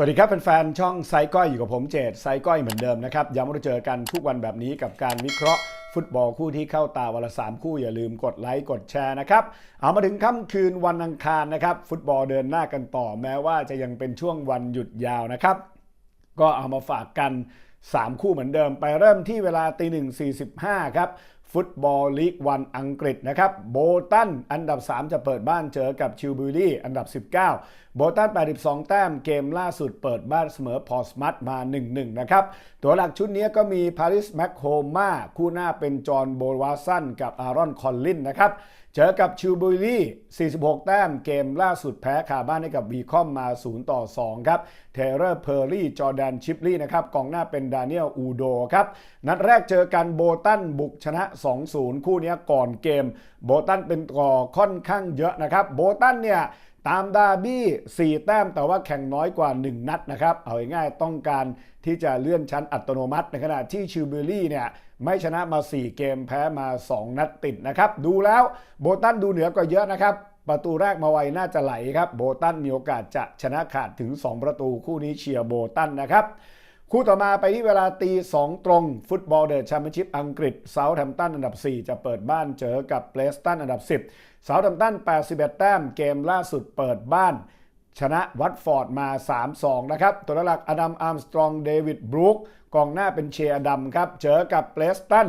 สวัสดีครับแฟนๆ ช่องไซก้อยอยู่กับผมเจตไซก้อยเหมือนเดิมนะครับย้ำว่าเราเจอกันทุกวันแบบนี้กับการวิเคราะห์ฟุตบอลคู่ที่เข้าตาวันละสามคู่อย่าลืมกดไลค์กดแชร์นะครับ เอามาถึงค่ำคืนวันอังคารนะครับ ฟุตบอลเดินหน้ากันต่อแม้ว่าจะยังเป็นช่วงวันหยุดยาวนะครับ ก็เอามาฝากกัน 3 คู่เหมือนเดิมไปเริ่มที่เวลาตีหนึ่งสี่สิบห้าครับ ฟุตบอลลีกวันอังกฤษนะครับโบตันอันดับ 3 จะเปิดบ้านเจอกับชิลบิลี่อันดับ 19 โบตัน 82 แต้มเกมล่าสุดเปิดบ้านเสมอพอสมัตมา 1-1 นะครับ ตัวหลักชุดนี้ก็มีพาริสแมคโฮมาคู่หน้าเป็นจอห์นโบวาสันกับอารอนคอลลินนะครับเจอกับชิลบุรี46 แต้มเกมล่าสุดแพ้คาบ้านให้กับวีคอมมา 0 ต่อ 2 ครับเทเลอร์เพอร์รี่ จอร์แดนชิปลี่นะครับกองหน้าเป็นดานิเอลอูโดครับ นัดแรกเจอกันโบตันบุกชนะ2-0 คู่นี้ก่อนเกม โบตันเป็นก่อค่อนข้างเยอะนะครับ โบตันเนี่ยตามดาร์บี้ 4 แต้มแต่ว่าแข่งน้อยกว่า 1 นัดนะครับ เอาง่ายๆต้องการที่จะเลื่อนชั้นอัตโนมัติ ในขณะที่ชิลเบอรี่เนี่ยไม่ชนะมา 4 เกมแพ้มา 2 นัดติดนะครับ ดูแล้วโบตันดูเหนือกว่าเยอะนะครับ ประตูแรกมาไวน่าจะไหลครับ โบตันมีโอกาสจะชนะขาดถึง 2 ประตูคู่นี้เชียร์โบตันนะครับ คู่ต่อมาไปที่เวลาตี2ตรงฟุตบอลเดอะแชมเปี้ยนชิพอังกฤษเซาท์แฮมตันอันดับ 4 จะเปิดบ้านเจอกับเ e สตันอันดับ 10เซาท์แฮมป์ตัน81 แต้มเกมล่าสุดเปิดบ้าน ชนะวัตฟอร์ดมา 3-2 นะครับ ตัวหลักอดัม อาร์มสตรอง เดวิด บรูคกองหน้าเป็นเชียร์อดัมครับ เจอกับเ e สตัน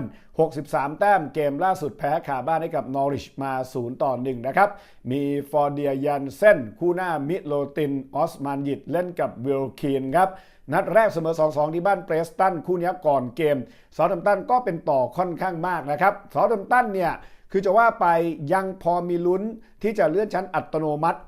63 แต้ม เกมล่าสุดแพ้ขาบ้านให้กับนอริชมา 0 ต่อ 1 นะครับ มีฟอร์เดียยันเซนคู่หน้ามิโลติน ออสมานยิดเล่นกับวิลคีนครับนัดแรกเสมอ 2-2 ที่บ้านเ e สตัน คู่นี้ก่อนเกมซอลแฮมตันก็เป็นต่อค่อนข้างมากนะครับซอลแฮมตันเนี่ยคือจะว่าไปยังพอมีลุ้นที่จะเลื่อนชั้นอัตโนมัติ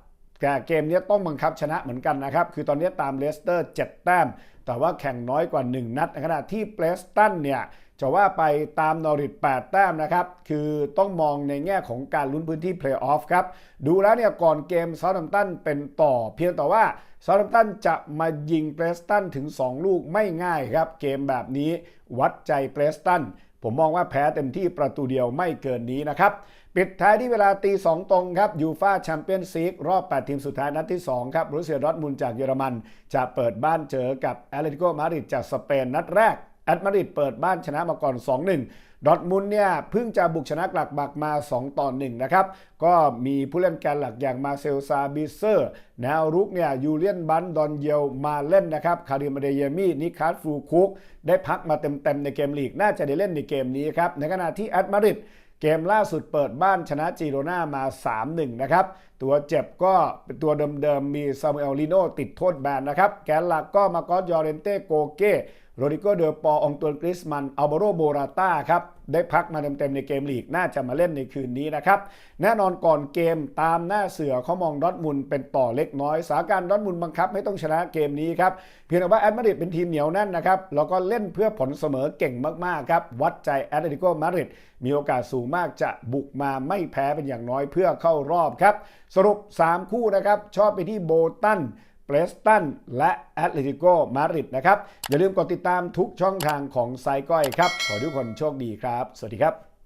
เกมนี้ต้องบังคับชนะเหมือนกันนะครับ คือตอนนี้ตามเลสเตอร์ 7 แต้ม แต่ว่าแข่งน้อยกว่า 1 นัดในขณะที่เ e สตันเนี่ยจะว่าไปตามนอริท8แต้มนะครับ คือต้องมองในแง่ของการลุ้นพื้นที่เพลย์ออฟครับ ดูแล้วเนี่ยก่อนเกมซา u ์ h ัมตันเป็นต่อ เพียงแต่ว่าซา u ์ h ัมตันจะมายิงเ e สตันถึง 2 ลูกไม่ง่ายครับ เกมแบบนี้วัดใจเ e สตัน ผมมองว่าแพ้เต็มที่ประตูเดียวไม่เกินนี้นะครับ ปิดท้ายที่เวลาตีสองตรงครับยูฟาแชมเปี้ยนซีกรอบ 8 ทีมสุดท้ายนัดที่ 2 ครับรูเซียดอร์ทมุนจากเยอรมัน จะเปิดบ้านเจอกับแอตเลติโกมาดริดจากสเปนนัดแรก แอตมาริดเปิดบ้านชนะมาก่อน 2-1 ดอทมุนเนี่ยเพิ่งจะบุกชนะกลักบักมา 2 ต่อ 1 นะครับ ก็มีผู้เล่นแกนหลักอย่างมาเซลซาบิเซอร์ แนวรุกเนี่ยยูเลียนบันดอนเยลมาเล่นนะครับ คาริมเดเยมี่นิคัสฟูคุก ได้พักมาเต็มๆในเกมลีก น่าจะได้เล่นในเกมนี้ครับ ในขณะที่แอตมาริด เกมล่าสุดเปิดบ้านชนะจีโรนามา 3-1 นะครับ ตัวเจ็บก็เป็นตัวเดิมๆ มีซามูเอลลิโนติดโทษแบนนะครับ แกนหลักก็มากอสยอเรนเต้โกเก้โรดิโกเดอปอองตวนกริสมันอัลบโรโบราต้าครับ ได้พักมาเต็มๆในเกมลีกน่าจะมาเล่นในคืนนี้นะครับ แน่นอนก่อนเกมตามหน้าเสือเขามองดอทมุนเป็นต่อเล็กน้อยสาการดอทมุนบังคับให้ต้องชนะเกมนี้ครับเพียงแต่ว่าแอตมาดริดเป็นทีมเหนียวแน่นนะครับแล้วก็เล่นเพื่อผลเสมอเก่งมากๆครับวัดใจแอตเลติโกมาดริดมีโอกาสสูงมากจะบุกมาไม่แพ้เป็นอย่างน้อยเพื่อเข้ารอบครับสรุป 3 คู่นะครับชอบไปที่โบตัน รสตันและแอตเลติโกมาริดนะครับ อย่าลืมกดติดตามทุกช่องทางของไซก้อยครับ ขอทุกคนโชคดีครับ สวัสดีครับ